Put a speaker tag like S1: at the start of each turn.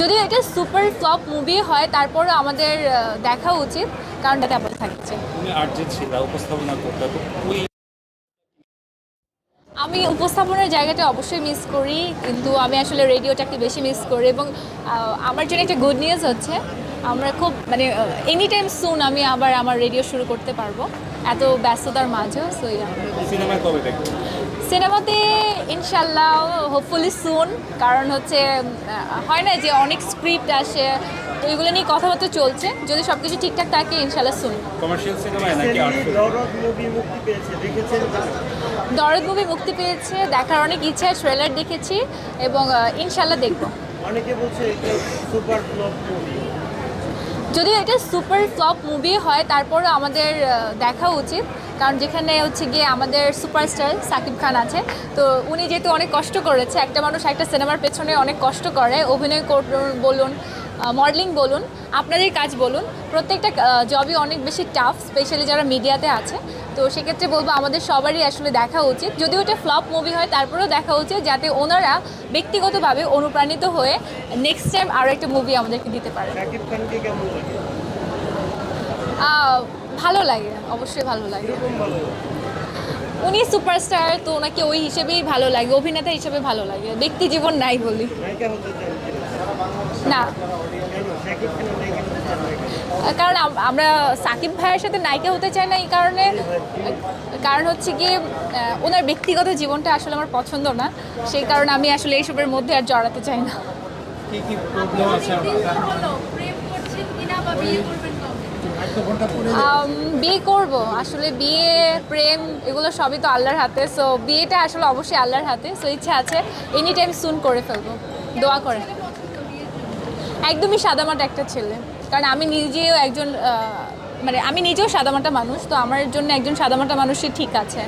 S1: যদি এটা super flop movie হয় তারপরে আমাদের দেখা উচিত কারণ এটা আবার থাকছে।
S2: তুমি আর্জেন্ট ছিল উপস্থাপনা করতে তো ওই
S1: আমি উপস্থাপনের জায়গাটা অবশ্যই মিস করি কিন্তু আমি আসলে রেডিওটা একটু বেশি মিস করি এবং আমার জন্য একটা গুড নিউজ হচ্ছে আমরা খুব মানে এনি টাইম সুন আমি আবার আমার রেডিও শুরু করতে পারব। এত ব্যস্ততার মাঝেও সো
S2: সিনেমায় কবে দেখবে
S1: সিনেমাতে ইনশাল্লাহ হোপফুলি সুন কারণ হচ্ছে হয় না যে অনেক স্ক্রিপ্ট আসে তো এগুলো নিয়ে কথাবার্তা চলছে যদি সব কিছু ঠিকঠাক থাকে ইনশাল্লাহ সুন
S3: দরদ মুভি মুক্তি পেয়েছে দেখেছেন?
S1: দরদ মুভি মুক্তি পেয়েছে দেখার অনেক ইচ্ছা ট্রেলার দেখেছি এবং ইনশাল্লাহ দেখব।
S3: অনেকে বলছে এটা সুপার ফ্লপ মুভি
S1: যদিও এটা সুপার ফ্লপ মুভি হয় তারপরে আমাদের দেখা উচিত। কারণ যেখানে হচ্ছে গিয়ে আমাদের সুপারস্টার সাকিব খান আছে তো উনি যেহেতু অনেক কষ্ট করেছে একটা মানুষ একটা সিনেমার পেছনে অনেক কষ্ট করে অভিনয় করুন বলুন মডেলিং বলুন আপনাদের কাজ বলুন প্রত্যেকটা জবই অনেক বেশি টাফ স্পেশালি যারা মিডিয়াতে আছে তো সেক্ষেত্রে বলব আমাদের সবারই আসলে দেখা উচিত। যদি এটা ফ্লপ মুভি হয় তারপরেও দেখা উচিত যাতে ওনারা ব্যক্তিগতভাবে অনুপ্রাণিত হয়ে নেক্সট টাইম আরও একটা মুভি আমাদেরকে দিতে পারে। ভালো লাগে অবশ্যই ভালো লাগে। উনি সুপারস্টার তো ওনাকে ওই হিসেবেই ভালো লাগে অভিনেতা হিসেবে ভালো লাগে ব্যক্তি জীবন নাই বলি? না। কারণ আমরা সাকিব ভাইয়ের সাথে নায়িকা হতে চাই না এই কারণে কারণ হচ্ছে গিয়ে আহ, ওনার ব্যক্তিগত জীবনটা আসলে আমার পছন্দ না সেই কারণে আমি আসলে এইসবের মধ্যে আর জড়াতে চাই না।
S2: কি কি প্রবলেম আছে
S1: বিয়ে করব। আসলে বিয়ে, প্রেম, এগুলো সবই তো আল্লাহর হাতে। সো বিয়েটা আসলে অবশ্যই আল্লাহর হাতে। সো ইচ্ছা আছে এনি টাইম সুন করে ফেলব। দোয়া করে। একদমই সাদামাটা একটা ছেলে। কারণ আমি নিজেও একজন মানে আমি নিজেও সাদামাটা মানুষ। তো আমার জন্য একজন সাদামাটা মানুষই ঠিক আছে।